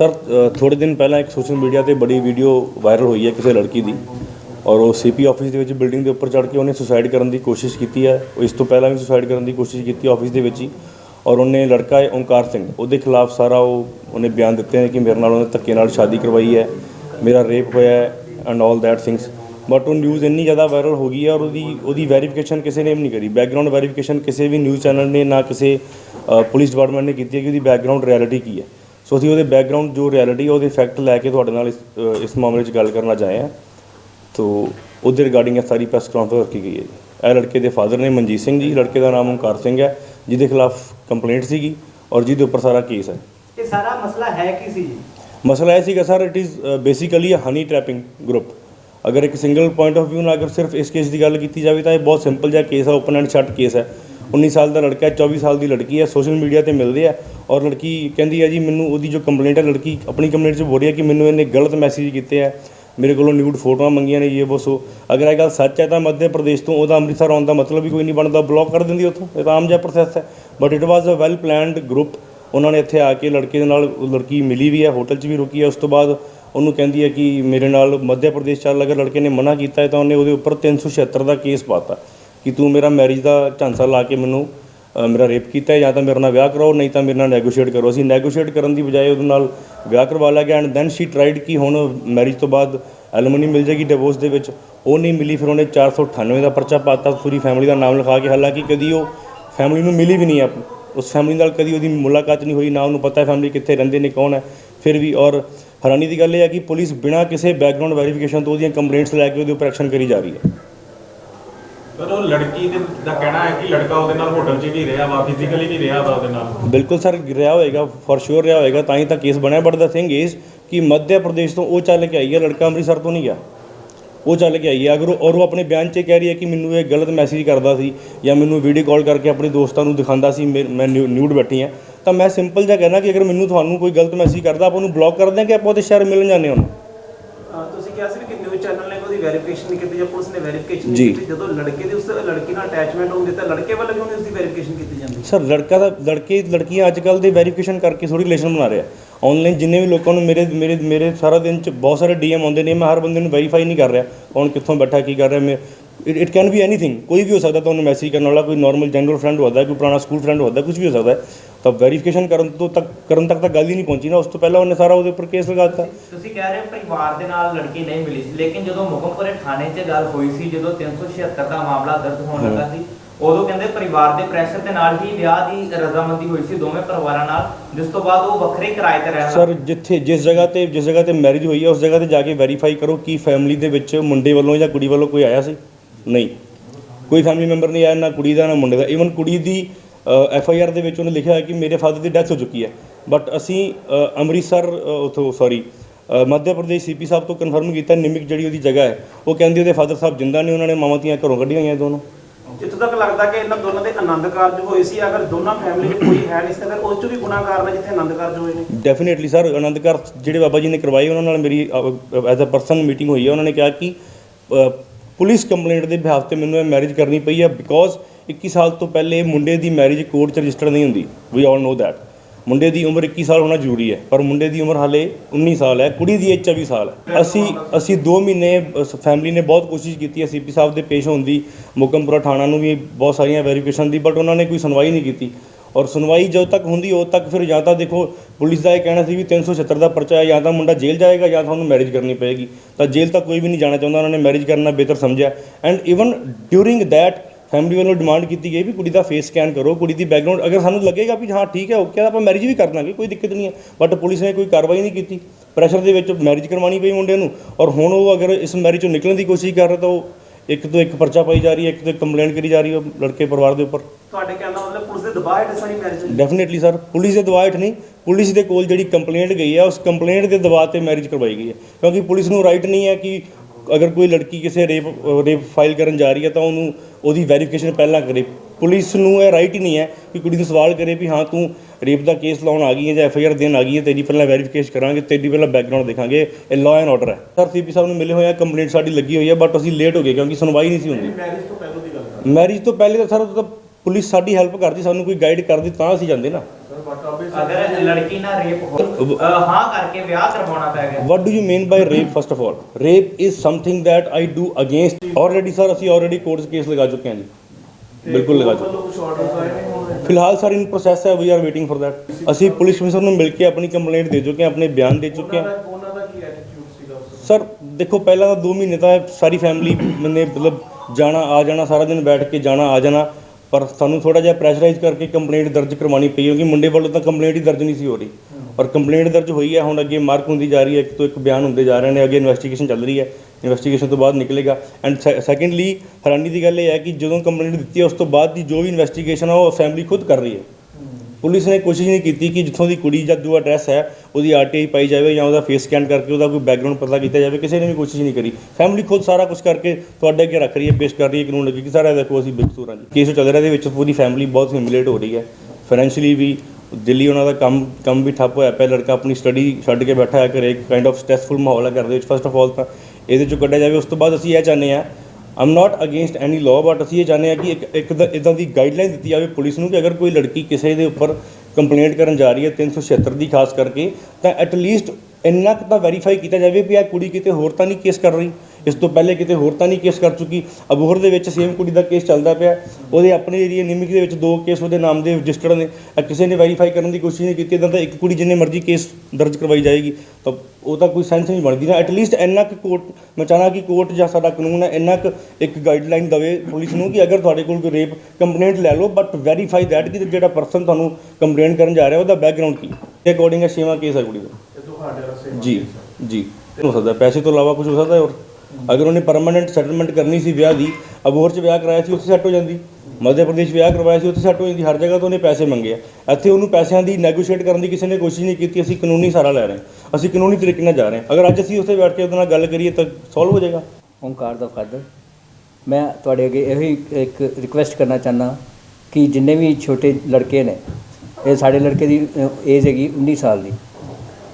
Sir ਥੋੜੇ ਦਿਨ ਪਹਿਲਾਂ ਇੱਕ ਸੋਸ਼ਲ ਮੀਡੀਆ ਤੇ ਬੜੀ ਵੀਡੀਓ ਵਾਇਰਲ ਹੋਈ ਹੈ ਕਿਸੇ ਲੜਕੀ ਦੀ ਔਰ ਉਹ ਸੀਪੀ ਆਫਿਸ ਦੇ ਵਿੱਚ ਬਿਲਡਿੰਗ ਦੇ ਉੱਪਰ ਚੜ੍ਹ ਕੇ ਉਹਨੇ ਸੁਸਾਈਡ ਕਰਨ ਦੀ ਕੋਸ਼ਿਸ਼ ਕੀਤੀ ਹੈ। ਉਹ ਇਸ ਤੋਂ ਪਹਿਲਾਂ ਵੀ ਸੁਸਾਈਡ ਕਰਨ ਦੀ ਕੋਸ਼ਿਸ਼ ਕੀਤੀ ਆਫਿਸ ਦੇ ਵਿੱਚ ਹੀ ਔਰ ਉਹਨੇ ਲੜਕਾ ਹੈ ਓਮਕਾਰ ਸਿੰਘ, ਉਹਦੇ ਖਿਲਾਫ ਸਾਰਾ ਉਹ ਉਹਨੇ ਬਿਆਨ ਦਿੱਤੇ ਨੇ ਕਿ ਮੇਰੇ ਨਾਲ ਉਹਨੇ ਧੱਕੇ ਨਾਲ ਸ਼ਾਦੀ ਕਰਵਾਈ ਹੈ, ਮੇਰਾ ਰੇਪ ਹੋਇਆ ਹੈ and all that things but ਉਹ ਨਿਊਜ਼ ਇੰਨੀ ਜ਼ਿਆਦਾ ਵਾਇਰਲ ਹੋ ਗਈ ਹੈ ਔਰ ਉਹਦੀ ਉਹਦੀ ਵੈਰੀਫਿਕੇਸ਼ਨ ਕਿਸੇ ਨੇ ਵੀ ਨਹੀਂ ਕਰੀ। ਬੈਕਗ੍ਰਾਉਂਡ ਵੈਰੀਫਿਕੇਸ਼ਨ ਕਿਸੇ ਵੀ ਨਿਊਜ਼ ਚੈਨਲ ਨੇ ਨਾ ਕਿਸੇ ਪੁਲਿਸ ਡਿਪਾਰਟਮੈਂਟ ਨੇ ਕੀਤੀ ਹੈ ਕਿ ਉਹਦੀ ਬੈਕਗ੍ਰਾਉਂਡ ਰਿਐਲਿਟੀ ਕੀ ਹੈ। ਸੋ ਅਸੀਂ ਉਹਦੇ ਬੈਕਗ੍ਰਾਉਂਡ ਜੋ ਰਿਐਲਿਟੀ ਉਹਦੇ ਫੈਕਟ ਲੈ ਕੇ ਤੁਹਾਡੇ ਨਾਲ ਇਸ ਅ, ਇਸ ਮਾਮਲੇ 'ਚ ਗੱਲ ਕਰਨਾ ਚਾਹੇ ਹਾਂ। ਤੋ ਉਹਦੇ ਰਿਗਾਰਡਿੰਗ ਇਹ ਸਾਰੀ ਪ੍ਰੈਸ ਕਾਨਫਰੰਸ ਰੱਖੀ ਗਈ ਹੈ ਜੀ। ਇਹ ਲੜਕੇ ਦੇ ਫਾਦਰ ਨੇ ਮਨਜੀਤ ਸਿੰਘ ਜੀ ਲੜਕੇ ਦਾ ਨਾਮ ਓਮਕਾਰ ਸਿੰਘ ਹੈ ਜਿਹਦੇ ਖਿਲਾਫ ਕੰਪਲੇਂਟ ਸੀਗੀ ਔਰ ਜਿਹਦੇ ਉੱਪਰ ਸਾਰਾ ਕੇਸ ਹੈ। ਇਹ ਸਾਰਾ ਮਸਲਾ ਹੈ ਕੀ ਸੀ ਜੀ? ਮਸਲਾ ਇਹ ਸੀਗਾ sir it is basically uh honey trapping group ਅਗਰ ਇੱਕ ਸਿੰਗਲ ਪੁਆਇੰਟ ਆਫ View ਨਾਲ ਅਗਰ ਸਿਰਫ ਇਸ ਕੇਸ ਦੀ ਗੱਲ ਕੀਤੀ ਜਾਵੇ ਤਾਂ ਇਹ ਬਹੁਤ ਸਿੰਪਲ ਜਿਹਾ ਕੇਸ ਹੈ ਓਪਨ ਐਂਡ ਸ਼ਟ ਕੇਸ ਹੈ। 19 ਸਾਲ ਦਾ ਲੜਕਾ ਹੈ 24 ਸਾਲ ਦੀ ਲੜਕੀ ਹੈ, ਸੋਸ਼ਲ ਮੀਡੀਆ ਤੇ ਮਿਲਦੇ ਆ ਔਰ ਲੜਕੀ ਕਹਿੰਦੀ ਹੈ ਜੀ, ਮੈਨੂੰ ਉਹਦੀ ਜੋ ਕੰਪਲੇਂਟ ਹੈ, ਲੜਕੀ ਆਪਣੀ ਕੰਪਲੇਂਟ 'ਚ ਬੋਲ ਰਹੀ ਹੈ ਕਿ ਮੈਨੂੰ ਇਹਨੇ ਗਲਤ ਮੈਸੇਜ ਕੀਤੇ ਆ ਮੇਰੇ ਕੋਲੋਂ ਨਿਊਡ ਫੋਟੋਆਂ ਮੰਗੀਆਂ ਨੇ ਇਹ ਉਹ। ਸੋ ਅਗਰ ਇਹ ਗੱਲ ਸੱਚ ਹੈ ਤਾਂ ਮੱਧ ਪ੍ਰਦੇਸ਼ ਤੋਂ ਉਹਦਾ ਅੰਮ੍ਰਿਤਸਰ ਆਉਣ ਦਾ ਮਤਲਬ ਵੀ ਕੋਈ ਨਹੀਂ ਬਣਦਾ ਬਲੌਕ ਕਰ ਦਿੰਦੀ ਉੱਥੋਂ, ਇਹ ਤਾਂ ਆਮ ਜਿਹਾ ਪ੍ਰੋਸੈਸ ਹੈ। But it was uh well planned group ਉਹਨਾਂ ਨੇ ਇੱਥੇ ਆ ਕੇ ਲੜਕੇ ਦੇ ਨਾਲ ਲੜਕੀ ਮਿਲੀ ਵੀ ਹੈ ਹੋਟਲ 'ਚ ਵੀ ਰੁਕੀ ਹੈ, ਉਸ ਤੋਂ ਬਾਅਦ ਉਹਨੂੰ ਕਹਿੰਦੀ ਹੈ ਕਿ ਮੇਰੇ ਨਾਲ ਮੱਧ ਪ੍ਰਦੇਸ਼ ਚੱਲ, ਅਗਰ ਲੜਕੇ ਨੇ ਮਨਾ ਕੀਤਾ ਹੈ ਤਾਂ ਉਹਨੇ ਉਹਦੇ ਉੱਪਰ 376 ਦਾ ਕੇਸ ਪਾਤਾ। ਕਿ ਤੂੰ ਮੇਰਾ ਮੈਰਿਜ ਦਾ ਝਾਂਸਾ ਲਾ ਕੇ ਮੈਨੂੰ ਅ, ਮੇਰਾ ਰੇਪ ਕੀਤਾ ਹੈ ਜਾਂ ਤਾਂ ਮੇਰੇ ਨਾਲ ਵਿਆਹ ਕਰਾਓ ਨਹੀਂ ਤਾਂ ਮੇਰੇ ਨਾਲ ਨੈਗੋਸ਼ੀਏਟ ਕਰੋ। ਅਸੀਂ ਨੈਗੋਸ਼ੀਏਟ ਕਰਨ ਦੀ ਬਜਾਏ ਉਹਦੇ ਨਾਲ ਵਿਆਹ ਕਰਵਾ ਲਿਆ ਗਿਆ ਐਂਡ ਦੈਨ ਸ਼ੀ ਟਰਾਈਡ ਕਿ ਹੁਣ ਮੈਰਿਜ ਤੋਂ ਬਾਅਦ ਐਲੂਮਨੀ ਮਿਲ ਜਾਏਗੀ ਡਿਵੋਰਸ ਦੇ ਵਿੱਚ। ਉਹ ਨਹੀਂ ਮਿਲੀ ਫਿਰ ਉਹਨੇ 498 ਦਾ ਪਰਚਾ ਪਾਤਾ ਪੂਰੀ ਫੈਮਿਲੀ ਦਾ ਨਾਮ ਲਿਖਾ ਕੇ। ਹਾਲਾਂਕਿ ਕਦੀ ਉਹ ਫੈਮਿਲੀ ਨੂੰ ਮਿਲੀ ਵੀ ਨਹੀਂ ਆਪ ਉਸ ਫੈਮਿਲੀ ਨਾਲ ਕਦੀ ਉਹਦੀ ਮੁਲਾਕਾਤ ਨਹੀਂ ਹੋਈ ਨਾ ਉਹਨੂੰ ਪਤਾ ਹੈ ਫੈਮਿਲੀ ਕਿੱਥੇ ਰਹਿੰਦੇ ਨੇ ਕੌਣ ਹੈ। ਫਿਰ ਵੀ ਔਰ ਹੈਰਾਨੀ ਦੀ ਗੱਲ ਇਹ ਹੈ ਕਿ ਪੁਲਿਸ ਬਿਨਾਂ ਕਿਸੇ ਬੈਕਗ੍ਰਾਉਂਡ ਵੈਰੀਫਿਕੇਸ਼ਨ ਤੋਂ ਉਹਦੀਆਂ ਕੰਪਲੇਂਟਸ ਲੈ ਕੇ ਉਹਦੇ ਉੱਪਰ ਐਕਸ਼ਨ ਕਰੀ ਜਾ ਰਹੀ ਹੈ। ਪਰ ਉਹ ਲੜਕੀ ਦੇ ਦਾ ਕਹਿਣਾ ਹੈ ਕਿ ਲੜਕਾ ਉਹਦੇ ਨਾਲ ਹੋਟਲ 'ਚ ਵੀ ਰਿਹਾ ਵਾ ਫਿਜ਼ੀਕਲੀ ਵੀ ਰਿਹਾ ਵਾ ਉਹਦੇ ਨਾਲ। ਬਿਲਕੁਲ ਸਰ, ਰਿਹਾ ਹੋਏਗਾ ਫॉर ਸ਼ੋਰ ਰਿਹਾ ਹੋਏਗਾ, ਤਾਂ ਹੀ ਤਾਂ ਕੇਸ ਬਣਿਆ। ਬਟ ਦਾ ਥਿੰਗ ਇਜ਼ ਕਿ ਮੱਧ ਪ੍ਰਦੇਸ਼ ਤੋਂ ਉਹ ਚੱਲ ਕੇ ਆਈ ਹੈ, ਲੜਕਾ ਅੰਮ੍ਰਿਤਸਰ ਤੋਂ ਨਹੀਂ ਗਿਆ। ਉਹ ਚੱਲ ਕੇ ਆਈ ਹੈ। ਅਗਰ ਉਹ ਔਰ ਉਹ ਆਪਣੇ ਬਿਆਨ 'ਚ ਕਹਿ ਰਹੀ ਹੈ ਕਿ ਮੈਨੂੰ ਇਹ ਗਲਤ ਮੈਸੇਜ ਕਰਦਾ ਸੀ ਜਾਂ ਮੈਨੂੰ ਵੀਡੀਓ ਕਾਲ ਕਰਕੇ ਆਪਣੇ ਦੋਸਤਾਂ ਨੂੰ ਦਿਖਾਉਂਦਾ ਸੀ, ਮੇ- ਮੈਂ ਨਿਊਡ ਬੈਠੀ ਹਾਂ, ਤਾਂ ਮੈਂ ਸਿੰਪਲ ਜਿਹਾ ਕਹਿਣਾ ਕਿ ਅਗਰ ਮੈਨੂੰ ਤੁਹਾਨੂੰ ਕੋਈ ਗਲਤ ਮੈਸੇਜ ਕਰਦਾ, ਆਪਾਂ ਉਹਨੂੰ ਬਲੌਕ ਕਰਦੇ ਹਾਂ ਕਿ ਆਪਾਂ ਉਹਦੇ ਸ਼ਹਿਰ ਮਿਲਣ ਜਾਂਦੇ ਹਾਂ ਉਹਨੂੰ ਅਹ ਤੁਸੀਂ ਕਿਹਾ ਸੀ ਕਿ ਨਿਊਜ਼ ਚੈਨਲ ਨੇ ਉਹਦੀ ਵੈਰੀਫਿਕੇਸ਼ਨ ਕੀਤੀ ਜਾਂ ਪੁਲਿਸ ਨੇ ਵੈਰੀਫਿਕੇਸ਼ਨ ਜੀ। ਕੀਤੀ ਜਦੋਂ ਲੜਕੇ ਦੀ ਉਸ ਲੜਕੀ ਨਾਲ ਅਟੈਚਮੈਂਟ ਹੁੰਦੀ ਤਾਂ ਲੜਕੇ ਵੱਲੋਂ ਨਹੀਂ ਉਸਦੀ ਵੈਰੀਫਿਕੇਸ਼ਨ ਕੀਤੀ ਜਾਂਦੀ ਸਰ ਲੜਕਾ ਦਾ ਲੜਕੇ ਲੜਕੀਆਂ ਅੱਜ ਕੱਲ ਦੇ ਵੈਰੀਫਿਕੇਸ਼ਨ ਕਰਕੇ ਥੋੜੀ ਰਿਲੇਸ਼ਨ ਬਣਾ ਰਿਹਾ। ਆਨਲਾਈਨ ਜਿੰਨੇ ਵੀ ਲੋਕਾਂ ਨੂੰ ਮੇਰੇ ਮੇਰੇ ਮੇਰੇ ਸਾਰਾ ਦਿਨ ਚ ਬਹੁਤ ਸਾਰੇ ਡੀਐਮ ਆਉਂਦੇ ਨੇ ਮੈਂ ਹਰ ਬੰਦੇ ਨੂੰ ਵੈਰੀਫਾਈ ਨਹੀਂ ਕਰ ਰਿਹਾ ਕੌਣ ਕਿੱਥੋਂ ਬੈਠਾ ਕੀ ਕਰ ਰਿਹਾ ਮੈਂ ਇਟ ਕੈਨ ਬੀ ਐਨੀਥਿੰਗ ਕੋਈ ਵੀ ਹੋ ਸਕਦਾ ਤੁਹਾਨੂੰ ਮੈਸੇਜ ਕਰਨ ਵਾਲਾ ਕੋਈ ਨਾਰਮਲ ਜਨਰਲ ਫਰੈਂਡ ਹੁੰਦਾ ਕੋਈ ਪੁਰਾਣਾ ਸਕੂਲ ਫਰੈਂਡ ਹੁੰਦਾ ਕੁਝ ਵੀ ਹੋ ਸਕਦਾ ਹੈ। ਤਾਂ ਵੈਰੀਫਿਕੇਸ਼ਨ ਕਰਨ ਤੋਂ ਤੱਕ ਕਰਨ ਤੱਕ ਤਾਂ ਗੱਲ ਹੀ ਨਹੀਂ ਪਹੁੰਚੀ ਨਾ ਉਸ ਤੋਂ ਪਹਿਲਾਂ ਉਹਨੇ ਸਾਰਾ ਉਹਦੇ ਉੱਪਰ ਕੇਸ ਲਗਾ ਦਿੱਤਾ। ਤੁਸੀਂ ਕਹਿ ਰਹੇ ਹੋ ਪਰਿਵਾਰ ਦੇ ਨਾਲ ਲੜਕੀ ਨਹੀਂ ਮਿਲੀ ਸੀ ਲੇਕਿਨ ਜਦੋਂ ਮੁਕਮਪੁਰੇ ਥਾਣੇ 'ਚ ਗੱਲ ਹੋਈ ਸੀ ਜਦੋਂ 376 ਦਾ ਮਾਮਲਾ ਦਰਜ ਹੋਣ ਲੱਗਾ ਸੀ ਉਦੋਂ ਕਹਿੰਦੇ ਪਰਿਵਾਰ ਦੇ ਪ੍ਰੈਸ਼ਰ ਦੇ ਨਾਲ ਹੀ ਵਿਆਹ ਦੀ ਰਜ਼ਾਮੰਦੀ ਹੋਈ ਸੀ ਦੋਵੇਂ ਪਰਿਵਾਰਾਂ ਨਾਲ ਜਿਸ ਤੋਂ ਬਾਅਦ ਉਹ ਵੱਖਰੇ ਕਿਰਾਏ ਤੇ ਰਹਿਣ ਸਰ ਜਿੱਥੇ ਜਿਸ ਜਗ੍ਹਾ ਤੇ ਜਿਸ ਜਗ੍ਹਾ ਤੇ ਮੈਰਿਜ ਹੋਈ ਹੈ ਉਸ ਜਗ੍ਹਾ ਤੇ ਜਾ ਕੇ ਵੈਰੀਫਾਈ ਕਰੋ ਕਿ ਫੈਮਿਲੀ ਦੇ ਵਿੱਚ ਮੁੰਡੇ ਵੱਲੋਂ ਜਾਂ ਕੁੜੀ ਵੱਲੋਂ ਕੋਈ ਆਇਆ ਸੀ? ਨਹੀਂ। ਕੋਈ ਫੈਮਿਲੀ ਮੈਂਬਰ ਨਹੀਂ ਆਇਆ ਨਾ ਕੁੜੀ ਦਾ ਨਾ ਮੁੰਡੇ ਦਾ। ਈਵਨ ਕੁੜੀ ਦੀ ਐਫ ਆਈ ਆਰ ਦੇ ਵਿੱਚ ਉਹਨੇ ਲਿਖਿਆ ਹੈ ਕਿ ਮੇਰੇ ਫਾਦਰ ਦੀ ਡੈਥ ਹੋ ਚੁੱਕੀ ਹੈ। ਬਟ ਅਸੀਂ ਅ, ਅੰਮ੍ਰਿਤਸਰ ਉੱਥੋਂ ਸੌਰੀ ਮੱਧ ਪ੍ਰਦੇਸ਼ ਸੀਪੀ ਸਾਹਿਬ ਤੋਂ ਕਨਫਰਮ ਕੀਤਾ ਨਿਮਿਕ ਜਿਹੜੀ ਉਹਦੀ ਜਗ੍ਹਾ ਹੈ ਉਹ ਕਹਿੰਦੀ ਉਹਦੇ ਫਾਦਰ ਸਾਹਿਬ ਜਿੰਦਾ ਨੇ ਉਹਨਾਂ ਨੇ ਮਾਵਾਂ ਧੀਆਂ ਘਰੋਂ ਕੱਢੀਆਂ ਹੋਈਆਂ ਦੋਨੋਂ। ਜਿੱਥੋਂ ਤੱਕ ਲੱਗਦਾ ਕਿ ਇਹਨਾਂ ਦੋਨਾਂ ਦੇ ਆਨੰਦ ਕਾਰਜ ਹੋਏ ਸੀ ਅਗਰ ਦੋਨਾਂ ਫੈਮਿਲੀ ਵਿੱਚ ਕੋਈ ਹੈ ਨਹੀਂ ਸੀ ਤਾਂ ਫਿਰ ਉਸ 'ਚ ਵੀ ਗੁਨਾਹਗਾਰ ਨੇ ਜਿੱਥੇ ਆਨੰਦ ਕਾਰਜ ਹੋਏ ਨੇ? ਡੈਫੀਨੇਟਲੀ ਸਰ ਆਨੰਦ ਘਰ ਜਿਹੜੇ ਬਾਬਾ ਜੀ ਨੇ ਕਰਵਾਏ ਉਹਨਾਂ ਨਾਲ ਮੇਰੀ ਐਜ਼ ਅ ਪਰਸਨ ਮੀਟਿੰਗ ਹੋਈ ਹੈ। ਉਹਨਾਂ ਨੇ ਕਿਹਾ ਕਿ ਅ, ਪੁਲਿਸ ਕੰਪਲੇਂਟ ਦੇ ਬਿਹਾਫ ਤੇ ਮੈਨੂੰ ਇਹ ਮੈਰਿਜ ਕਰਨੀ ਪਈ ਹੈ ਬਿਕੋਜ਼ 21 ਸਾਲ ਤੋਂ ਪਹਿਲੇ ਮੁੰਡੇ ਦੀ ਮੈਰਿਜ ਕੋਰਟ 'ਚ ਰਜਿਸਟਰ ਨਹੀਂ ਹੁੰਦੀ। ਵੀ ਆਲ ਨੋ ਦੈਟ ਮੁੰਡੇ ਦੀ ਉਮਰ 21 ਸਾਲ ਹੋਣਾ ਜ਼ਰੂਰੀ ਹੈ, ਪਰ ਮੁੰਡੇ ਦੀ ਉਮਰ ਹਾਲੇ 19 ਸਾਲ ਹੈ, ਕੁੜੀ ਦੀ ਏਜ 24 ਸਾਲ ਹੈ। ਅਸੀਂ ਅਸੀਂ 2 ਮਹੀਨੇ ਫੈਮਿਲੀ ਨੇ ਬਹੁਤ ਕੋਸ਼ਿਸ਼ ਕੀਤੀ ਹੈ ਸੀਪੀ ਸਾਹਿਬ ਦੇ ਪੇਸ਼ ਹੋਣ ਦੀ ਮੁਕਮਪੁਰਾ ਥਾਣਾ ਨੂੰ ਵੀ ਬਹੁਤ ਸਾਰੀਆਂ ਵੈਰੀਫਿਕੇਸ਼ਨ ਦੀ ਬਟ ਉਹਨਾਂ ਨੇ ਕੋਈ ਸੁਣਵਾਈ ਨਹੀਂ ਕੀਤੀ। ਔਰ ਸੁਣਵਾਈ ਜਦੋਂ ਤੱਕ ਹੁੰਦੀ, ਉਦੋਂ ਤੱਕ ਫਿਰ ਜਾਂ ਤਾਂ ਦੇਖੋ, ਪੁਲਿਸ ਦਾ ਇਹ ਕਹਿਣਾ ਸੀ ਵੀ 376 ਦਾ ਪਰਚਾ ਹੈ, ਜਾਂ ਤਾਂ ਮੁੰਡਾ ਜੇਲ੍ਹ ਜਾਏਗਾ, ਜਾਂ ਤੁਹਾਨੂੰ ਮੈਰਿਜ ਕਰਨੀ ਪਏਗੀ। ਤਾਂ ਜੇਲ੍ਹ ਤਾਂ ਕੋਈ ਵੀ ਨਹੀਂ ਜਾਣਾ ਚਾਹੁੰਦਾ, ਉਹਨਾਂ ਨੇ ਮੈਰਿਜ ਕਰਨਾ ਬਿਹਤਰ ਸਮਝਿਆ। And even during that family ਵੱਲੋਂ ਡਿਮਾਂਡ ਕੀਤੀ ਗਈ ਵੀ ਕੁੜੀ ਦਾ ਫੇਸ ਸਕੈਨ ਕਰੋ ਕੁੜੀ ਦੀ ਬੈਕਗ੍ਰਾਉਂਡ ਅਗਰ ਸਾਨੂੰ ਲੱਗੇਗਾ ਵੀ ਹਾਂ ਠੀਕ ਹੈ ਓਕੇ ਆਪਾਂ ਮੈਰਿਜ ਵੀ ਕਰ ਦਾਂਗੇ ਕੋਈ ਦਿੱਕਤ ਨਹੀਂ ਹੈ। ਬਟ ਪੁਲਿਸ ਨੇ ਕੋਈ ਕਾਰਵਾਈ ਨਹੀਂ ਕੀਤੀ। ਪ੍ਰੈਸ਼ਰ ਦੇ ਵਿੱਚ ਮੈਰਿਜ ਕਰਵਾਉਣੀ ਪਈ ਮੁੰਡੇ ਨੂੰ ਔਰ ਹੁਣ ਉਹ ਅਗਰ ਇਸ ਮੈਰਿਜ ਚੋਂ ਨਿਕਲਣ ਦੀ ਕੋਸ਼ਿਸ਼ ਕਰ ਰਿਹਾ ਤਾਂ ਉਹ ਇੱਕ ਤੋਂ ਇੱਕ ਪਰਚਾ ਪਾਈ ਜਾ ਰਹੀ ਹੈ ਇੱਕ ਤੋਂ ਕੰਪਲੇਂਟ ਕਰੀ ਜਾ ਰਹੀ ਹੈ ਲੜਕੇ ਪਰਿਵਾਰ ਦੇ ਉੱਪਰ। ਤੁਹਾਡੇ ਕਹਿਣ ਦਾ ਮਤਲਬ ਪੁਲਿਸ ਦੇ ਦਬਾਅ ਹੇਠ ਸਾਰੀ ਮੈਰਿਜ ਡੈਫੀਨਿਟਲੀ ਸਰ ਪੁਲਿਸ ਦੇ ਦਬਾਅ ਹੇਠ ਨਹੀਂ ਪੁਲਿਸ ਦੇ ਕੋਲ ਜਿਹੜੀ ਕੰਪਲੇਂਟ ਗਈ ਹੈ ਉਸ ਕੰਪਲੇਂਟ ਦੇ ਦਬਾਅ ਤੇ ਮੈਰਿਜ ਕਰਵਾਈ ਗਈ ਹੈ। ਕਿਉਂਕਿ ਪੁਲਿਸ ਨੂੰ ਰਾਈਟ ਨਹੀਂ ਹੈ ਕਿ ਅਗਰ ਕੋਈ ਲੜਕੀ ਕਿਸੇ ਰੇਪ ਰੇਪ ਫਾਈਲ ਕਰਨ ਜਾ ਰਹੀ ਹੈ ਤਾਂ ਉਹਨੂੰ ਉਹਦੀ ਵੈਰੀਫਿਕੇਸ਼ਨ ਪਹਿਲਾਂ ਕਰੇ। ਪੁਲਿਸ ਨੂੰ ਇਹ ਰਾਈਟ ਹੀ ਨਹੀਂ ਹੈ ਕਿ ਕੁੜੀ ਨੂੰ ਸਵਾਲ ਕਰੇ ਵੀ ਹਾਂ ਤੂੰ ਰੇਪ ਦਾ ਕੇਸ ਲਾਉਣ ਆ ਗਈ ਹੈ ਜਾਂ ਐਫ ਆਈ ਆਰ ਦੇਣ ਆ ਗਈ ਹੈ ਤੇਰੀ ਪਹਿਲਾਂ ਵੈਰੀਫਿਕੇਸ਼ਨ ਕਰਾਂਗੇ ਤੇਰੀ ਪਹਿਲਾਂ ਬੈਕਗ੍ਰਾਉਂਡ ਦੇਖਾਂਗੇ ਇਹ ਲਾਅ ਐਂਡ ਆਰਡਰ ਹੈ। ਸਰ ਸੀਪੀ ਸਾਹਿਬ ਨੂੰ ਮਿਲੇ ਹੋਏ ਆ ਕੰਪਲੇਂਟ ਸਾਡੀ ਲੱਗੀ ਹੋਈ ਹੈ ਬਟ ਅਸੀਂ ਲੇਟ ਹੋ ਗਏ ਕਿਉਂਕਿ ਸੁਣਵਾਈ ਨਹੀਂ ਸੀ ਹੁੰਦੀ। ਮੈਰਿਜ ਤੋਂ ਪਹਿਲਾਂ ਦੀ ਗੱਲ ਕਰ ਮੈਰਿਜ ਤੋਂ ਪਹਿਲੇ ਤਾਂ ਸਰ ਉਹ ਤਾਂ ਪੁਲਿਸ ਸਾਡੀ ਹੈਲਪ ਕਰਦੀ ਸਾਨੂੰ ਕੋਈ ਗਾਈਡ ਕਰਦੀ ਤਾਂ ਅਸੀਂ ਜਾਂਦੇ ਨਾ। ਅਗਰ ਲੜਕੀ ਨਾਲ ਰੇਪ ਹੋ ਅ, ਹਾਂ ਕਰਕੇ ਵਿਆਹ ਕਰਵਾਉਣਾ ਪੈ ਗਿਆ। What do you mean by rape first of all? Rape is something that i do against already sir ਅਸੀਂ already ਕੋਰਟ ਕੇਸ ਲਗਾ ਚੁੱਕੇ ਹਾਂ ਜੀ। ਬਿਲਕੁਲ ਲਗਾ ਚੁੱਕੇ ਫਿਲਹਾਲ ਸਰ ਇਨ ਪ੍ਰੋਸੈਸ ਹੈ we are waiting for that ਅਸੀਂ ਪੁਲਿਸ ਕਮਿਸ਼ਨਰ ਨੂੰ ਮਿਲ ਕੇ ਆਪਣੀ ਕੰਪਲੇਂਟ ਦੇ ਚੁੱਕੇ ਹਾਂ ਆਪਣੇ ਬਿਆਨ ਦੇ ਚੁੱਕੇ ਹਾਂ। ਸਰ ਦੇਖੋ ਪਹਿਲਾਂ ਤਾਂ 2 ਮਹੀਨੇ ਤਾਂ ਸਾਰੀ ਫੈਮਿਲੀ ਮਤਲਬ ਜਾਣਾ ਆ ਜਾਣਾ ਸਾਰਾ ਦਿਨ ਬੈਠ ਕੇ ਜਾਣਾ ਆ ਜਾਣਾ। ਪਰ ਸਾਨੂੰ ਥੋੜਾ ਜਿਹਾ ਪ੍ਰੈਸ਼ਰਾਈਜ਼ ਕਰਕੇ ਕੰਪਲੇਂਟ ਦਰਜ ਕਰਵਾਉਣੀ ਪਈ, ਕਿਉਂਕਿ ਮੁੰਡੇ ਵੱਲੋਂ ਤਾਂ ਕੰਪਲੇਂਟ ਹੀ ਦਰਜ ਨਹੀਂ ਸੀ ਹੋ ਰਹੀ। ਔਰ ਕੰਪਲੇਂਟ ਦਰਜ ਹੋਈ ਹੈ, ਹੁਣ ਅੱਗੇ ਮਾਰਕ ਹੁੰਦੀ ਜਾ ਰਹੀ ਹੈ, ਇੱਕ ਤੋਂ ਇੱਕ ਬਿਆਨ ਹੁੰਦੇ ਜਾ ਰਹੇ ਨੇ, ਅੱਗੇ ਇਨਵੈਸਟੀਗੇਸ਼ਨ ਚੱਲ ਰਹੀ ਹੈ। ਇਨਵੈਸਟੀਗੇਸ਼ਨ ਤੋਂ ਬਾਅਦ ਨਿਕਲੇਗਾ। ਐਂਡ ਸੈਕੰਡਲੀ ਹੈਰਾਨੀ ਦੀ ਗੱਲ ਇਹ ਹੈ ਕਿ ਜਦੋਂ ਕੰਪਲੇਂਟ ਦਿੱਤੀ ਹੈ, ਉਸ ਤੋਂ ਬਾਅਦ ਦੀ ਜੋ ਵੀ ਇਨਵੈਸਟੀਗੇਸ਼ਨ ਆ ਉਹ ਫੈਮਿਲੀ ਖੁਦ ਕਰ ਰਹੀ ਹੈ। ਪੁਲਿਸ ਨੇ ਕੋਸ਼ਿਸ਼ ਨਹੀਂ ਕੀਤੀ ਕਿ ਜਿੱਥੋਂ ਦੀ ਕੁੜੀ ਜਾਂ ਜੋ ਐਡਰੈਸ ਹੈ, ਉਹਦੀ ਆਰਟੀਆਈ ਪਾਈ ਜਾਵੇ ਜਾਂ ਉਹਦਾ ਫੇਸ ਸਕੈਨ ਕਰਕੇ ਉਹਦਾ ਕੋਈ ਬੈਕਗ੍ਰਾਉਂਡ ਪਤਾ ਕੀਤਾ ਜਾਵੇ, ਕਿਸੇ ਨੇ ਵੀ ਕੋਸ਼ਿਸ਼ ਨਹੀਂ ਕਰੀ। ਫੈਮਿਲੀ ਖੁਦ ਸਾਰਾ ਕੁਝ ਕਰਕੇ ਤੁਹਾਡੇ ਅੱਗੇ ਰੱਖ ਰਹੀ ਹੈ, ਪੇਸ਼ ਕਰ ਰਹੀ ਹੈ, ਕਾਨੂੰਨ ਲੱਗੀ ਕਿ ਸਾਰਾ ਦੇਖੋ ਅਸੀਂ ਬੇਕਸੂਰ ਹਾਂ ਜੀ। ਕੇਸ ਚੱਲ ਰਿਹਾ ਦੇ ਵਿੱਚ ਪੂਰੀ ਫੈਮਿਲੀ ਬਹੁਤ ਹਿਮਿਲੇਟ ਹੋ ਰਹੀ ਹੈ। ਫਾਈਨੈਂਸ਼ੀਅਲੀ ਵੀ ਦਿੱਲੀ ਉਹਨਾਂ ਦਾ ਕੰਮ ਕੰਮ ਵੀ ਠੱਪ ਹੋਇਆ ਪਿਆ, ਲੜਕਾ ਆਪਣੀ ਸਟੱਡੀ ਛੱਡ ਕੇ ਬੈਠਾ ਹੈ ਘਰੇ ਇੱਕ ਕਾਈਂਡ ਆਫ ਸਟ੍ਰੈਸਫੁਲ ਮਾਹੌਲ ਹੈ ਘਰ ਦੇ ਵਿੱਚ ਫਸਟ ਆਫ ਆਲ ਤਾਂ ਇਹਦੇ ਚੋਂ ਕੱਢਿਆ ਜਾਵੇ, ਉਸ ਤੋਂ ਬਾਅਦ ਅਸੀਂ ਇਹ ਚਾਹੁੰਦੇ ਹਾਂ I'm not against any law but ਅਸੀਂ ਇਹ ਚਾਹੁੰਦੇ ਹਾਂ ਕਿ ਇੱਕ ਇੱਕ ਇਦਾਂ ਦੀ ਗਾਈਡਲਾਈਨ ਦਿੱਤੀ ਜਾਵੇ ਪੁਲਿਸ ਨੂੰ ਕਿ ਅਗਰ ਕੋਈ ਲੜਕੀ ਕਿਸੇ ਦੇ ਉੱਪਰ ਕੰਪਲੇਂਟ ਕਰਨ ਜਾ ਰਹੀ ਹੈ 376 ਦੀ, ਖਾਸ ਕਰਕੇ, ਤਾਂ ਐਟ ਲੀਸਟ ਇੰਨਾ ਕੁ ਤਾਂ ਵੈਰੀਫਾਈ ਕੀਤਾ ਜਾਵੇ ਵੀ ਇਹ ਕੁੜੀ ਕਿਤੇ ਹੋਰ ਤਾਂ ਨਹੀਂ ਕੇਸ ਕਰ ਰਹੀ। ਇਸ ਤੋਂ ਪਹਿਲੇ ਕਿਤੇ ਹੋਰ ਤਾਂ ਨਹੀਂ ਕੇਸ ਕਰ ਚੁੱਕੀ। ਅਬੋਹਰ ਦੇ ਵਿੱਚ ਸੇਮ ਕੁੜੀ ਦਾ ਕੇਸ ਚੱਲਦਾ ਪਿਆ। ਉਹਦੇ ਆਪਣੇ ਏਰੀਆ ਨਿਮਿਕ ਦੇ ਵਿੱਚ ਦੋ ਕੇਸ ਉਹਦੇ ਨਾਮ ਦੇ ਰਜਿਸਟਰਡ ਨੇ। ਇਹ ਕਿਸੇ ਨੇ ਵੈਰੀਫਾਈ ਕਰਨ ਦੀ ਕੋਸ਼ਿਸ਼ ਨਹੀਂ ਕੀਤੀ ਇਦਾਂ ਤਾਂ ਇੱਕ ਕੁੜੀ ਜਿੰਨੇ ਮਰਜ਼ੀ ਕੇਸ ਦਰਜ ਕਰਵਾਈ ਜਾਏਗੀ। ਤਾਂ ਉਹ ਤਾਂ ਕੋਈ ਸੈਂਸ ਨਹੀਂ ਬਣਦੀ ਨਾ। ਐਟਲੀਸਟ ਇੰਨਾ ਕੁ ਕੋਰਟ ਮੈਂ ਚਾਹਨਾ ਕਿ ਕੋਰਟ ਜਾਂ ਸਾਡਾ ਕਾਨੂੰਨ ਹੈ ਇੰਨਾ ਕੁ ਇੱਕ ਗਾਈਡਲਾਈਨ ਦਵੇ ਪੁਲਿਸ ਨੂੰ ਕਿ ਅਗਰ ਤੁਹਾਡੇ ਕੋਲ ਕੋਈ ਰੇਪ ਕੰਪਲੇਂਟ ਲੈ ਲਓ ਬਟ ਵੈਰੀਫਾਈ ਦੈਟ ਕਿ ਜਿਹੜਾ ਪਰਸਨ ਤੁਹਾਨੂੰ ਕੰਪਲੇਂਟ ਕਰਨ ਜਾ ਰਿਹਾ ਉਹਦਾ ਬੈਕਗ੍ਰਾਉਂਡ ਕੀ? ਹੈ ਅਕੋਰਡਿੰਗ ਹੈ ਛੇਵਾਂ ਕੇਸ ਹੈ ਕੁੜੀ ਦਾ। ਇਹ ਤੁਹਾਡੇ ਰਸੇ ਜੀ ਜੀ। ਹੋ ਸਕਦਾ ਪੈਸੇ ਤੋਂ ਇਲਾਵਾ ਕੁਝ ਹੋ ਸਕਦਾ ਹੈ ਹੋਰ? ਅਗਰ ਉਹਨੇ ਪਰਮਨੈਂਟ ਸੈਟਲਮੈਂਟ ਕਰਨੀ ਸੀ ਵਿਆਹ ਦੀ ਅਬੋਹਰ 'ਚ ਵਿਆਹ ਕਰਾਇਆ ਸੀ, ਉੱਥੇ ਸੈੱਟ ਹੋ ਜਾਂਦੀ। ਮੱਧ ਪ੍ਰਦੇਸ਼ ਵਿਆਹ ਕਰਵਾਇਆ ਸੀ, ਉੱਥੇ ਸੈੱਟ ਹੋ ਜਾਂਦੀ। ਹਰ ਜਗ੍ਹਾ ਤੋਂ ਉਹਨੇ ਪੈਸੇ ਮੰਗੇ ਆ। ਇੱਥੇ ਉਹਨੂੰ ਪੈਸਿਆਂ ਦੀ ਨੈਗੋਸ਼ੀਏਟ ਕਰਨ ਦੀ ਕਿਸੇ ਨੇ ਕੋਸ਼ਿਸ਼ ਨਹੀਂ ਕੀਤੀ, ਅਸੀਂ ਕਾਨੂੰਨੀ ਸਾਰਾ ਲੈ ਰਹੇ ਹਾਂ। ਅਸੀਂ ਕਾਨੂੰਨੀ ਤਰੀਕੇ ਨਾਲ ਜਾ ਰਹੇ ਹਾਂ। ਅਗਰ ਅੱਜ ਅਸੀਂ ਉੱਥੇ ਬੈਠ ਕੇ ਉਹਦੇ ਨਾਲ ਗੱਲ ਕਰੀਏ ਤਾਂ ਸੋਲਵ ਹੋ ਜਾਏਗਾ। ਓਮਕਾਰ ਦਾ ਫਾਦਰ, ਮੈਂ ਤੁਹਾਡੇ ਅੱਗੇ ਇਹੋ ਹੀ ਇੱਕ ਰਿਕੁਐਸਟ ਕਰਨਾ ਚਾਹੁੰਦਾ ਕਿ ਜਿੰਨੇ ਵੀ ਛੋਟੇ ਲੜਕੇ ਨੇ, ਇਹ ਸਾਡੇ ਲੜਕੇ ਦੀ ਏਜ ਹੈਗੀ 19 ਸਾਲ ਦੀ।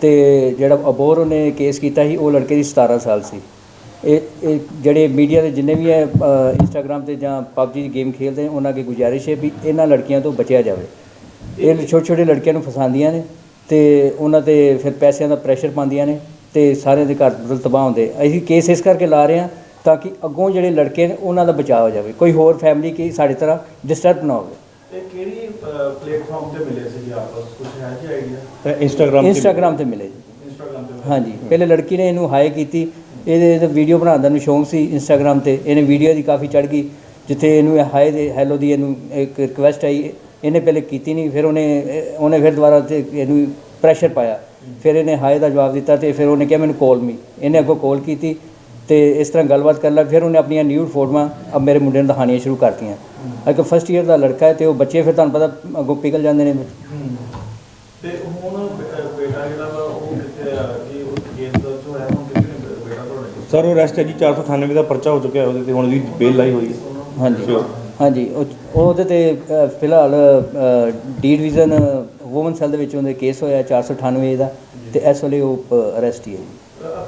ਤੇ ਜਿਹੜਾ ਅਬੋਰ ਉਹਨੇ ਕੇਸ ਕੀਤਾ ਸੀ, ਉਹ ਲੜਕੇ ਦੀ 17 ਸਾਲ ਸੀ। ਇਹ ਇਹ ਜਿਹੜੇ ਮੀਡੀਆ ਦੇ ਜਿੰਨੇ ਵੀ ਹੈ ਇੰਸਟਾਗ੍ਰam ਤੇ ਜਾਂ ਪਬਜੀ ਗੇਮ ਖੇਡਦੇ ਨੇ ਉਹਨਾਂ ਅੱਗੇ ਗੁਜ਼ਾਰਿਸ਼ ਹੈ ਵੀ ਇਹਨਾਂ ਲੜਕੀਆਂ ਤੋਂ ਬਚਿਆ ਜਾਵੇ। ਇਹ ਛੋਟੇ ਛੋਟੇ ਲੜਕਿਆਂ ਨੂੰ ਫਸਾਉਂਦੀਆਂ ਨੇ ਤੇ ਉਹਨਾਂ ਤੇ ਫਿਰ ਪੈਸਿਆਂ ਦਾ ਪ੍ਰੈਸ਼ਰ ਪਾਉਂਦੀਆਂ ਨੇ ਤੇ ਸਾਰਿਆਂ ਦੇ ਘਰ ਬਦਲ ਤਬਾਹ ਹੁੰਦੇ। ਅਸੀਂ ਕੇਸ ਇਸ ਕਰਕੇ ਲਾ ਰਹੇ ਹਾਂ ਤਾਂ ਕਿ ਅੱਗੋਂ ਜਿਹੜੇ ਲੜਕੇ ਨੇ ਉਹਨਾਂ ਦਾ ਬਚਾਅ ਹੋ ਜਾਵੇ। ਕੋਈ ਹੋਰ ਫੈਮਿਲੀ ਕੀ ਸਾਡੇ ਤਰ੍ਹਾਂ ਡਿਸਟਰਬ ਨਾ ਹੋਵੇ। ਇਹ ਕਿਹੜੀ ਪਲੇਟਫਾਰਮ ਤੇ ਮਿਲੇ ਸੀ ਜੀ ਆਪਸ? ਕੁਝ ਹੈ ਜੀ ਆਈਡੀਆ ਤਾਂ ਇੰਸਟਾਗ੍ਰਾਮ ਇੰਸਟਾਗ੍ਰਾਮ ਤੇ ਮਿਲੇ ਜੀ। ਇੰਸਟਾਗ੍ਰਾਮ ਤੇ ਹਾਂਜੀ। ਪਹਿਲੇ ਲੜਕੀ ਨੇ ਇਹਨੂੰ ਹਾਈ ਕੀਤੀ। ਇਹਦੇ ਤੇ ਵੀਡੀਓ ਬਣਾਉਣ ਦਾ ਨੂੰ ਸ਼ੌਂਕ ਸੀ ਇੰਸਟਾਗ੍ਰਾਮ ਤੇ। ਇਹਨੇ ਵੀਡੀਓ ਦੀ ਕਾਫੀ ਚੜ ਗਈ, ਜਿੱਥੇ ਇਹਨੂੰ ਹਾਏ ਦੇ ਹੈਲੋ ਦੀ ਇਹਨੂੰ ਇੱਕ ਰਿਕੁਐਸਟ ਆਈ। ਇਹਨੇ ਪਹਿਲੇ ਕੀਤੀ ਨਹੀਂ, ਫਿਰ ਉਹਨੇ ਉਹਨੇ ਫਿਰ ਦੁਬਾਰਾ ਤੇ ਇਹਨੂੰ ਪ੍ਰੈਸ਼ਰ ਪਾਇਆ। ਫਿਰ ਇਹਨੇ ਹਾਏ ਦਾ ਜਵਾਬ ਦਿੱਤਾ ਤੇ ਫਿਰ ਉਹਨੇ ਕਿਹਾ ਮੈਨੂੰ ਕਾਲ ਮੀ ਇਹਨੇ ਅੱਗੋਂ ਕਾਲ ਕੀਤੀ ਤੇ ਇਸ ਤਰ੍ਹਾਂ ਗੱਲਬਾਤ ਕਰਨ ਲੱਗ, ਫਿਰ ਉਹਨੇ ਆਪਣੀਆਂ ਨਿਊ ਫੋਟੋਆਂ ਅਬ ਮੇਰੇ ਮੁੰਡੇ ਨੂੰ ਦਿਖਾਉਣੀਆਂ ਸ਼ੁਰੂ ਕਰਤੀਆਂ। ਅੱਗੇ ਫਸਟ ਈਅਰ ਦਾ ਲੜਕਾ ਹੈ ਤੇ ਉਹ ਬੱਚੇ ਫਿਰ ਤੁਹਾਨੂੰ ਪਤਾ ਅੱਗੋਂ ਪਿਘਲ ਜਾਂਦੇ ਨੇ ਤੇ ਹੁਣ ਬੇ- ਬੇਟਾ ਜਿਹੜਾ ਵਾ ਉਹ ਕਿੱਥੇ ਆ ਕਿ ਉਹ ਕੇਸ ਦਾ ਜੋ ਹੈ ਹੁਣ ਕਿੱਥੇ ਨੇ ਬੇ- ਬੇਟਾ ਤੁਹਾਡਾ ਜੀ? ਸਰ ਉਹ ਅਰੈਸਟ ਹੈ ਜੀ 498 ਦਾ ਪਰਚਾ ਹੋ ਚੁੱਕਿਆ ਹੈ ਉਹਦੇ ਤੇ ਹੁਣ ਵੀ ਬੇਲ ਲਾਈ ਹੋਈ ਹੈ ਹਾਂਜੀ Sure. ਹਾਂਜੀ ਉਹ ਉਹਦੇ ਤੇ ਅ, ਫਿਲਹਾਲ ਡੀ ਡਿਵੀਜ਼ਨ ਵੂਮਨ ਸੈੱਲ ਦੇ ਵਿੱਚ ਉਹਦੇ ਕੇਸ ਹੋਇਆ 498 ਦਾ ਤੇ ਇਸ ਵੇਲੇ ਉਹ ਅਰੈਸਟ ਹੀ ਹੈ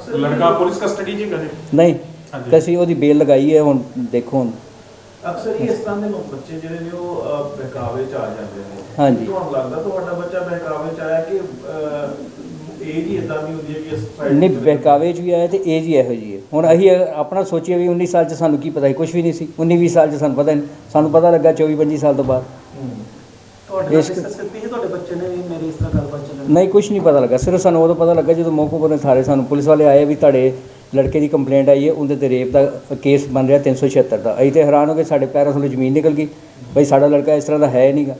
ਜੀ ਲੜਕਾ ਪੁਲਿਸ ਕਸਟਡੀ 'ਚ ਕਰੇ ਨਹੀਂ ਹਾਂਜੀ। ਕਸੀ ਉਹਦੀ ਬੇਲ ਲਗਾਈ ਹੈ ਹੁਣ ਦੇਖੋ ਹੁਣ ਅਕਸਰ ਹੀ ਇਸ ਤਰ੍ਹਾਂ ਦੇ ਲੋਕ ਬੱਚੇ ਜਿਹੜੇ ਨੇ ਉਹ ਅਹ, ਬਹਿਕਾਵੇ ਚ ਆ ਜਾਂਦੇ ਨੇ ਹਾਂਜੀ। ਤੁਹਾਨੂੰ ਲੱਗਦਾ ਤੁਹਾਡਾ ਬੱਚਾ ਬਹਿਕਾਵੇ ਚ ਆਇਆ ਕਿ ਏਜ ਹੀ ਇਦਾਂ ਦੀ ਹੁੰਦੀ ਹੈ ਕਿ ਇਸ ਨਹੀਂ ਬਹਿਕਾਵੇ 'ਚ ਵੀ ਆਇਆ ਤੇ ਏਜ ਹੀ ਇਹੋ ਜੀ ਹੈ। ਹੁਣ ਅਸੀਂ ਆਪਣਾ ਸੋਚੀਏ ਵੀ 19 ਸਾਲ 'ਚ ਸਾਨੂੰ ਕੀ ਪਤਾ ਸੀ? ਕੁਝ ਵੀ ਨਹੀਂ ਸੀ। 19 20 ਸਾਲ 'ਚ ਸਾਨੂੰ ਪਤਾ ਨਹੀਂ। ਸਾਨੂੰ ਪਤਾ ਲੱਗਾ 24 25 ਸਾਲ ਤੋਂ ਬਾਅਦ। ਤੁਹਾਡੇ ਨਾਲ ਇਸ- ਡਿਸਕਸ ਕੀਤੀ ਸੀ? ਤੁਹਾਡੇ ਬੱਚੇ ਨੇ ਵੀ ਮੇਰੇ ਇਸ ਤਰ੍ਹਾਂ ਗੱਲਬਾਤ ਚੱਲਣ ਨਹੀਂ ਕੁਝ ਨਹੀਂ ਪਤਾ ਲੱਗਾ। ਸਿਰਫ ਸਾਨੂੰ ਉਦੋਂ ਪਤਾ ਲੱਗਾ ਜਦੋਂ ਮੌਕੇ ਪਰ ਥਾਰੇ ਸਾਨੂੰ ਪੁਲਿਸ ਵਾਲੇ ਆਏ ਵੀ ਤੁਹਾਡੇ ਲੜਕੇ ਦੀ ਕੰਪਲੇਂਟ ਆਈ ਹੈ ਉਹਦੇ ਤੇ ਰੇਪ ਦਾ ਕੇਸ ਬਣ ਰਿਹਾ 376 ਦਾ। ਅਸੀਂ ਤੇ ਹੈਰਾਨ ਹੋ ਗਏ ਸਾਡੇ ਪੈਰਾਂ ਥੱਲੇ ਜ਼ਮੀਨ ਨਿਕਲ ਗਈ। ਬਈ ਸਾਡਾ ਲੜਕਾ ਇਸ ਤਰ੍ਹਾਂ ਦਾ ਹੈ ਨਹੀਂਗਾ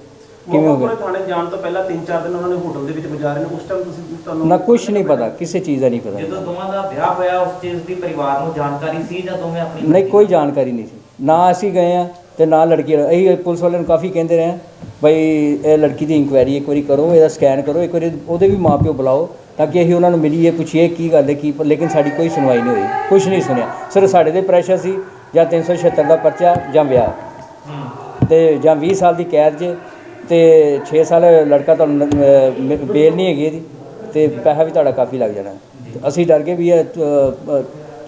ਕਿਵੇਂ ਹੋ ਗਿਆ? ਥਾਣੇ ਜਾਣ ਤੋਂ ਪਹਿਲਾਂ 3-4 ਦਿਨ ਉਹਨਾਂ ਨੇ ਹੋਟਲ ਦੇ ਵਿੱਚ ਗੁਜ਼ਾਰੇ ਨੇ ਉਸ ਟਾਈਮ ਤੁਸੀਂ ਤੁਹਾਨੂੰ ਨਾ ਕੁਝ ਨਹੀਂ ਪਤਾ ਕਿਸੇ ਚੀਜ਼ ਦਾ ਨਹੀਂ ਪਤਾ। ਜਦੋਂ ਦੋਵਾਂ ਦਾ ਵਿਆਹ ਹੋਇਆ ਉਸ ਚੀਜ਼ ਦੀ ਪਰਿਵਾਰ ਨੂੰ ਜਾਣਕਾਰੀ ਸੀ ਜਾਂ ਦੋਵੇਂ ਆਪਣੀ ਨਹੀਂ ਕੋਈ ਜਾਣਕਾਰੀ ਨਹੀਂ ਸੀ। ਨਾ ਅਸੀਂ ਗਏ ਆ ਤੇ ਨਾ ਲੜਕੀ ਅਸੀਂ ਪੁਲਿਸ ਵਾਲਿਆਂ ਨੂੰ ਕਾਫੀ ਕਹਿੰਦੇ ਰਹੇ ਬਈ ਇਹ ਲੜਕੀ ਦੀ ਇਨਕੁਆਇਰੀ ਇੱਕ ਵਾਰੀ ਕਰੋ ਇਹਦਾ ਸਕੈਨ ਕਰੋ ਇੱਕ ਵਾਰੀ ਉਹਦੇ ਵੀ ਮਾਪਿਓ ਬੁਲਾਓ ਤਾਂ ਕਿ ਅਸੀਂ ਉਹਨਾਂ ਨੂੰ ਮਿਲੀਏ ਪੁੱਛੀਏ ਕੀ ਗੱਲ ਹੈ ਕੀ ਪਰ ਲੇਕਿਨ ਸਾਡੀ ਕੋਈ ਸੁਣਵਾਈ ਨਹੀਂ ਹੋਈ ਕੁਝ ਨਹੀਂ ਸੁਣਿਆ। ਸਿਰਫ ਸਾਡੇ ਤੇ ਪ੍ਰੈਸ਼ਰ ਸੀ ਜਾਂ 376 ਦਾ ਪਰਚਾ ਜਾਂ ਵਿਆਹ ਤੇ ਜਾਂ 20 ਸਾਲ ਦੀ ਕੈਦ 'ਚ ਤੇ 6 ਸਾਲ ਲੜਕਾ ਤੁਹਾਨੂੰ ਬੇਲ ਨਹੀਂ ਹੈਗੀ ਇਹਦੀ ਤੇ ਪੈਸਾ ਵੀ ਤੁਹਾਡਾ ਕਾਫੀ ਲੱਗ ਜਾਣਾ। ਤੇ ਅਸੀਂ ਡਰ ਗਏ ਵੀ ਇਹ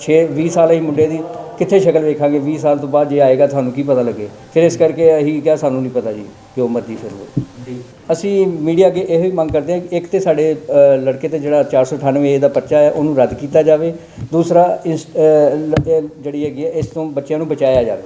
6 20 ਸਾਲ ਹੀ ਮੁੰਡੇ ਦੀ ਕਿੱਥੇ ਸ਼ਕਲ ਵੇਖਾਂਗੇ 20 ਸਾਲ ਤੋਂ ਬਾਅਦ ਜੇ ਆਏਗਾ ਤੁਹਾਨੂੰ ਕੀ ਪਤਾ ਲੱਗੇ। ਫਿਰ ਇਸ ਕਰਕੇ ਅਸੀਂ ਕਿਹਾ ਸਾਨੂੰ ਨਹੀਂ ਪਤਾ ਜੀ ਜੋ ਮਰਜ਼ੀ ਫਿਰ ਹੋਵੇ। ਜੀ। ਅਸੀਂ ਮੀਡੀਆ ਅੱਗੇ ਇਹੋ ਹੀ ਮੰਗ ਕਰਦੇ ਹਾਂ ਕਿ ਇੱਕ ਤੇ ਸਾਡੇ ਲੜਕੇ ਤੇ ਜਿਹੜਾ 498 ਏ ਦਾ ਪਰਚਾ ਹੈ ਉਹਨੂੰ ਰੱਦ ਕੀਤਾ ਜਾਵੇ। ਦੂਸਰਾ ਜਿਹੜੀ ਹੈਗੀ ਇਸ ਤੋਂ ਬੱਚਿਆਂ ਨੂੰ ਬਚਾਇਆ ਜਾਵੇ।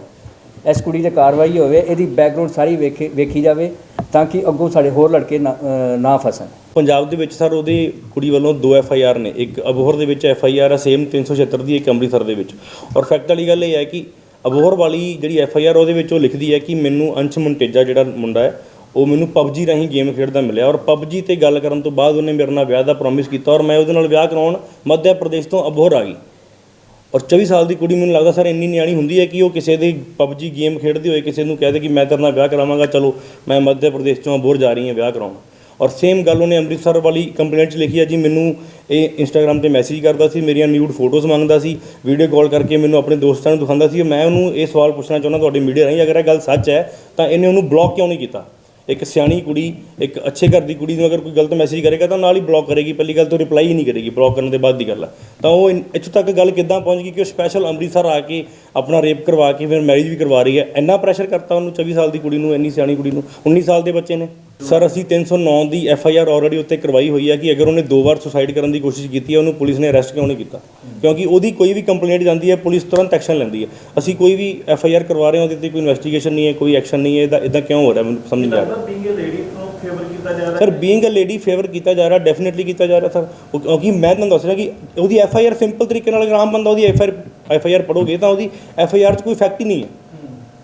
ਇਸ ਕੁੜੀ ਤੇ ਕਾਰਵਾਈ ਹੋਵੇ, ਇਹਦੀ ਬੈਕਗ੍ਰਾਉਂਡ ਸਾਰੀ ਵੇਖੇ ਵੇਖੀ ਜਾਵੇ ਤਾਂ ਕਿ ਅੱਗੋਂ ਸਾਡੇ ਹੋਰ ਲੜਕੇ ਨਾ ਫਸਣ। ਪੰਜਾਬ ਦੇ ਵਿੱਚ ਸਰ ਉਹਦੀ ਕੁੜੀ ਵੱਲੋਂ ਦੋ ਐਫ ਆਈ ਆਰ ਨੇ, ਇੱਕ ਅਬੋਹਰ ਦੇ ਵਿੱਚ ਐਫ ਆਈ ਆਰ ਹੈ ਸੇਮ 376 ਦੀ, ਇੱਕ ਅੰਮ੍ਰਿਤਸਰ ਦੇ ਵਿੱਚ। ਔਰ ਫੈਕਟ ਵਾਲੀ ਗੱਲ ਇਹ ਹੈ ਕਿ ਅਬੋਹਰ ਵਾਲੀ ਜਿਹੜੀ ਐਫ ਆਈ ਆਰ, ਉਹਦੇ ਵਿੱਚ ਉਹ ਲਿਖਦੀ ਹੈ ਕਿ ਮੈਨੂੰ ਅੰਸ਼ ਮੁੰਟੇਜਾ ਜਿਹੜਾ ਮੁੰਡਾ ਹੈ, ਉਹ ਮੈਨੂੰ ਪਬਜੀ ਰਾਹੀਂ ਗੇਮ ਖੇਡਦਾ ਮਿਲਿਆ। ਔਰ ਪਬਜੀ ਤੇ ਗੱਲ ਕਰਨ ਤੋਂ ਬਾਅਦ ਉਹਨੇ ਮੇਰੇ ਨਾਲ ਵਿਆਹ ਦਾ ਪ੍ਰੋਮਿਸ ਕੀਤਾ ਔਰ ਮੈਂ ਉਹਦੇ ਨਾਲ ਵਿਆਹ ਕਰਾਉਣ ਮੱਧ ਪ੍ਰਦੇਸ਼ ਤੋਂ ਅਬੋਹਰ ਆ ਗਈ। ਔਰ 24 ਸਾਲ ਦੀ ਕੁੜੀ ਮੈਨੂੰ ਲੱਗਦਾ ਸਰ ਇੰਨੀ ਨਿਆਣੀ ਹੁੰਦੀ ਹੈ ਕਿ ਉਹ ਕਿਸੇ ਦੀ ਪਬਜੀ ਗੇਮ ਖੇਡਦੀ ਹੋਏ ਕਿਸੇ ਨੂੰ ਕਹਦੇ ਕਿ ਮੈਂ ਤੇਰੇ ਨਾਲ ਵਿਆਹ ਕਰਾਵਾਂਗਾ, ਚਲੋ, ਮੈਂ ਮੱਧ ਪ੍ਰਦੇਸ਼ ਤੋਂ ਬੋਰ ਜਾ ਰਹੀ ਹਾਂ ਵਿਆਹ ਕਰਾਉਣ। ਔਰ ਸੇਮ ਗੱਲ ਉਹਨੇ ਅੰਮ੍ਰਿਤਸਰ ਵਾਲੀ ਕੰਪਲੇਂਟ 'ਚ ਲਿਖੀ ਹੈ ਜੀ, ਮੈਨੂੰ ਇਹ ਇੰਸਟਾਗ੍ਰam ਤੇ ਮੈਸੇਜ ਕਰਦਾ ਸੀ, ਮੇਰੀਆਂ ਨਿਊਡ ਫੋਟੋਜ਼ ਮੰਗਦਾ ਸੀ ਵੀਡੀਓ ਕਾਲ ਕਰਕੇ ਮੈਨੂੰ ਆਪਣੇ ਦੋਸਤਾਂ ਨੂੰ ਦਿਖਾਉਂਦਾ ਸੀ, ਮੈਂ ਉਹਨੂੰ ਇਹ ਸਵਾਲ ਪੁੱਛਣਾ ਚਾਹੁੰਦਾ, ਤੁਹਾਡੇ ਮੀਡੀਆ ਰਾਹੀਂ ਅਗਰ ਇਹ ਗੱਲ ਸੱਚ ਹੈ, ਤਾਂ ਇਹਨੇ ਉਹਨੂੰ ਬਲੌਕ ਕਿਉਂ ਨਹੀਂ ਕੀਤਾ? ਇੱਕ ਸਿਆਣੀ ਕੁੜੀ, ਇੱਕ ਅੱਛੇ ਘਰ ਦੀ ਕੁੜੀ ਨੂੰ ਅਗਰ ਕੋਈ ਗਲਤ ਮੈਸੇਜ ਕਰੇਗਾ ਤਾਂ ਨਾਲ ਹੀ ਬਲੌਕ ਕਰੇਗੀ, ਪਹਿਲੀ ਗੱਲ ਤਾਂ ਰਿਪਲਾਈ ਹੀ ਨਹੀਂ ਕਰੇਗੀ ਬਲੌਕ ਕਰਨ ਦੇ ਬਾਅਦ ਦੀ ਗੱਲ ਆ। ਤਾਂ ਉਹ ਇਨ- ਇੱਥੋਂ ਤੱਕ ਗੱਲ ਕਿੱਦਾਂ ਪਹੁੰਚ ਗਈ ਕਿ ਉਹ ਸਪੈਸ਼ਲ ਅੰਮ੍ਰਿਤਸਰ ਆ ਕੇ ਆਪਣਾ ਰੇਪ ਕਰਵਾ ਕੇ ਫਿਰ ਮੈਰਿਜ ਵੀ ਕਰਵਾ ਰਹੀ ਹੈ। ਇੰਨਾ ਪ੍ਰੈਸ਼ਰ ਕਰਤਾ ਉਹਨੂੰ 24 ਸਾਲ ਦੀ ਕੁੜੀ ਨੂੰ, ਇੰਨੀ ਸਿਆਣੀ ਕੁੜੀ ਨੂੰ 19 ਸਾਲ ਦੇ ਬੱਚੇ ਨੇ। ਸਰ ਅਸੀਂ 309 ਦੀ ਐਫ ਆਈ ਆਰ ਆਲਰੇਡੀ ਉੱਤੇ ਕਰਵਾਈ ਹੋਈ ਹੈ ਕਿ ਅਗਰ ਉਹਨੇ ਦੋ ਵਾਰ ਸੁਸਾਈਡ ਕਰਨ ਦੀ ਕੋਸ਼ਿਸ਼ ਕੀਤੀ ਹੈ ਉਹਨੂੰ ਪੁਲਿਸ ਨੇ ਅਰੈਸਟ ਕਿਉਂ ਨਹੀਂ ਕੀਤਾ? ਕਿਉਂਕਿ ਉਹਦੀ ਕੋਈ ਵੀ ਕੰਪਲੇਂਟ ਜਾਂਦੀ ਹੈ ਪੁਲਿਸ ਤੁਰੰਤ ਐਕਸ਼ਨ ਲੈਂਦੀ ਹੈ। ਅਸੀਂ ਕੋਈ ਵੀ ਐਫ ਆਈ ਆਰ ਕਰਵਾ ਰਹੇ ਹਾਂ ਉਹਦੇ ਤੇ ਕੋਈ ਇਨਵੈਸਟੀਗੇਸ਼ਨ ਨਹੀਂ ਹੈ ਕੋਈ ਐਕਸ਼ਨ ਨਹੀਂ ਹੈ ਇਹਦਾ ਇਦਾਂ ਕਿਉਂ ਹੋ ਰਿਹਾ ਮੈਨੂੰ ਸਮਝ ਨਹੀਂ ਆ ਰਿਹਾ। ਬੀਂਗ ਲੇਡੀ ਨੂੰ ਫੇਵਰ ਕੀਤਾ ਜਾ ਰਿਹਾ? ਸਰ ਬੀਇੰਗ ਅ ਲੇਡੀ ਫੇਵਰ ਕੀਤਾ ਜਾ ਰਿਹਾ ਡੈਫੀਨਿਟਲੀ ਕੀਤਾ ਜਾ ਰਿਹਾ ਸਰ। ਕਿਉਂਕਿ ਮੈਂ ਤੁਹਾਨੂੰ ਦੱਸ ਰਿਹਾ ਕਿ ਉਹਦੀ ਐਫ ਆਈ ਆਰ ਸਿੰਪਲ ਤਰੀਕੇ ਨਾਲ ਅਗਰ ਆਮ ਬੰਦਾ ਉਹਦੀ ਐਫ ਆਈ ਆਰ ਪੜੋਗੇ ਤਾਂ ਉਹਦੀ ਐਫ ਆਈ ਆਰ 'ਚ ਕੋਈ ਫੈਕਟ ਹੀ ਨਹੀਂ ਹੈ।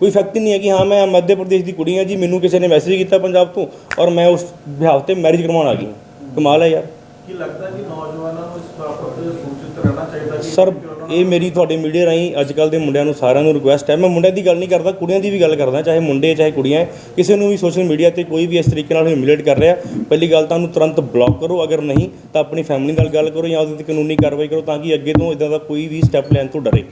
ਕੋਈ ਫੈਕਟ ਨਹੀਂ ਹੈ ਕਿ ਹਾਂ ਮੈਂ ਮੱਧ ਪ੍ਰਦੇਸ਼ ਦੀ ਕੁੜੀ ਹਾਂ ਜੀ ਮੈਨੂੰ ਕਿਸੇ ਨੇ ਮੈਸੇਜ ਕੀਤਾ ਪੰਜਾਬ ਤੋਂ ਔਰ ਮੈਂ ਉਸ ਵਿਆਹ ਤੇ ਮੈਰਿਜ ਕਰਵਾਉਣ ਆ ਗਈ ਕਮਾਲ ਹੈ ਯਾਰ। ਕੀ ਲੱਗਦਾ ਕਿ ਨੌਜਵਾਨਾਂ ਨੂੰ ਇਸ ਬਾਬਤ ਸੂਚਿਤ ਰਹਿਣਾ ਚਾਹੀਦਾ ਕਿ ਸਰ ਇਹ ਮੇਰੀ ਤੁਹਾਡੇ ਮੀਡੀਆ ਰਾਹੀਂ ਅੱਜ ਕੱਲ ਦੇ ਮੁੰਡਿਆਂ ਨੂੰ ਸਾਰਿਆਂ ਨੂੰ ਰਿਕੁਐਸਟ ਹੈ। ਮੈਂ ਮੁੰਡਿਆਂ ਦੀ ਗੱਲ ਨਹੀਂ ਕਰਦਾ ਕੁੜੀਆਂ ਦੀ ਵੀ ਗੱਲ ਕਰਦਾ ਚਾਹੇ ਮੁੰਡੇ ਚਾਹੇ ਕੁੜੀਆਂ। ਕਿਸੇ ਨੂੰ ਵੀ ਸੋਸ਼ਲ ਮੀਡੀਆ ਤੇ ਕੋਈ ਵੀ ਇਸ ਤਰੀਕੇ ਨਾਲ ਹਿਊਮਿਲੇਟ ਕਰ ਰਿਹਾ ਪਹਿਲੀ ਗੱਲ ਤਾਂ ਉਹਨੂੰ ਤੁਰੰਤ ਬਲੌਕ ਕਰੋ ਅਗਰ ਨਹੀਂ ਤਾਂ ਆਪਣੀ ਫੈਮਿਲੀ ਨਾਲ ਗੱਲ ਕਰੋ ਜਾਂ ਉਹਦੇ ਤੇ ਕਾਨੂੰਨੀ ਕਾਰਵਾਈ ਕਰੋ ਤਾਂ ਕਿ ਅੱਗੇ ਤੋਂ ਇਦਾਂ ਦਾ ਕੋਈ ਵੀ ਸਟੈਪ ਲੈਣ ਤੋਂ ਡਰੇ।